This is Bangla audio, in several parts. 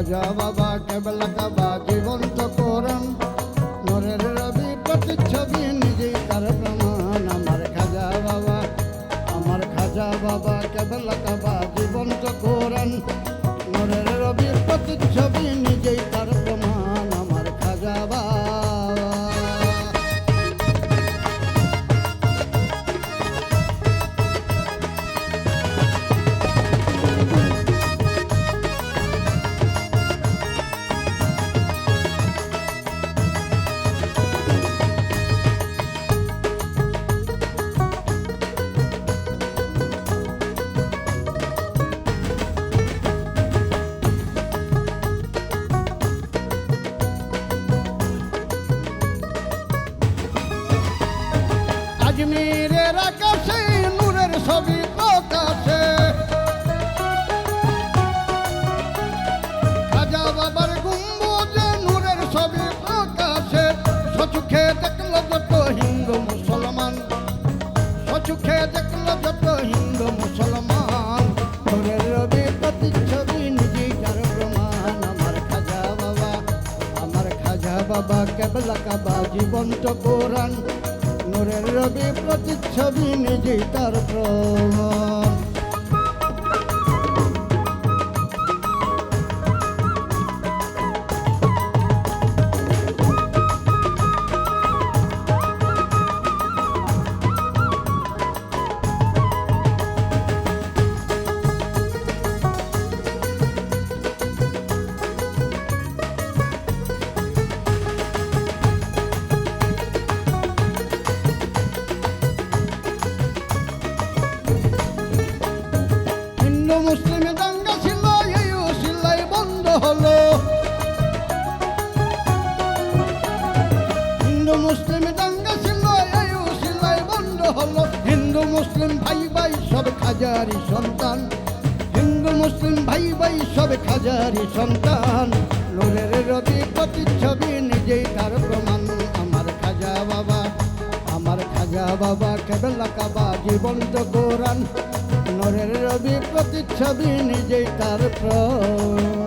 খাজা বাবা কেবলা কাবা, জীবন্ত কোরআন। নরের রবি প্রতিচ্ছবি, নিজেই তার প্রমাণ। আমার খাজা বাবা, আমার খাজা বাবা, কেবলা কাবা, জীবন্ত কোরআন। নরের রবি প্রতিচ্ছবি আজমিরের আকাশে, নূরের ছবি প্রকাশে। রাজা বাবার গুম্বুজে নূরের ছবি প্রকাশে। সচুখে দেখল যত হিন্দু মুসলমান। সচুখে দেখল যত হিন্দু মুসলমান। নূরের রবি প্রতিচ্ছবি তার প্রমাণ। আমার খাজা বাবা, আমার খাজা বাবা কেবলা কাবা, জীবন্ত কোরআন। নূরের রবি প্রতিচ্ছবি নিজেই তার প্রমাণ মুসলিম দাঙ্গা ছিল এই সিলাই বন্ধ হলো। হিন্দু মুসলিম দাঙ্গা ছিল এই সিলাই বন্ধ হলো। হিন্দু মুসলিম ভাই ভাই সব খাজারি সন্তান। হিন্দু মুসলিম ভাই ভাই সব খাজারি সন্তান। নূরের রবি প্রতিচ্ছবি নিজেই তার প্রমাণ। আমার খাজা বাবা, আমার খাজা বাবা কেবলা কাবা জীবন্ত কোরআন। নরের রবি প্রতিচ্ছবি নিজেই তার প্রমাণ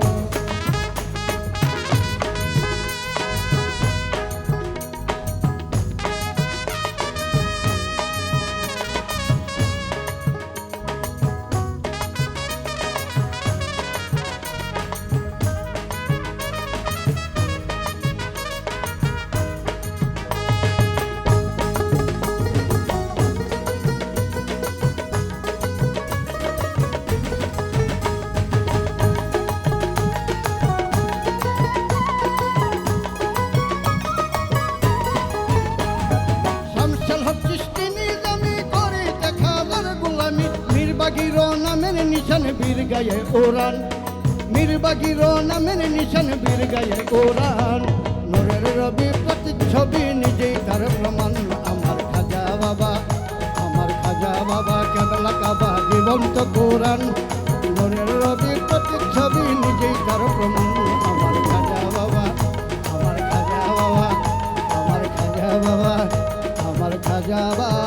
মীরবাগির নামের নিশান বীর গায়ে ওরান মীরবাগির নামের নিশান বীর গায়ে ওরান নূরের রবি প্রতিচ্ছবি নিজেই তার প্রমাণ। আমার খাজা বাবা, আমার খাজা বাবা কেবলা কাবা জীবন্ত কোরআন। নূরের রবি প্রতিচ্ছবি নিজেই তার প্রমাণ। আমার খাজা বাবা, আমার খাজা বাবা, আমার খাজা বাবা, আমার খাজা বাবা।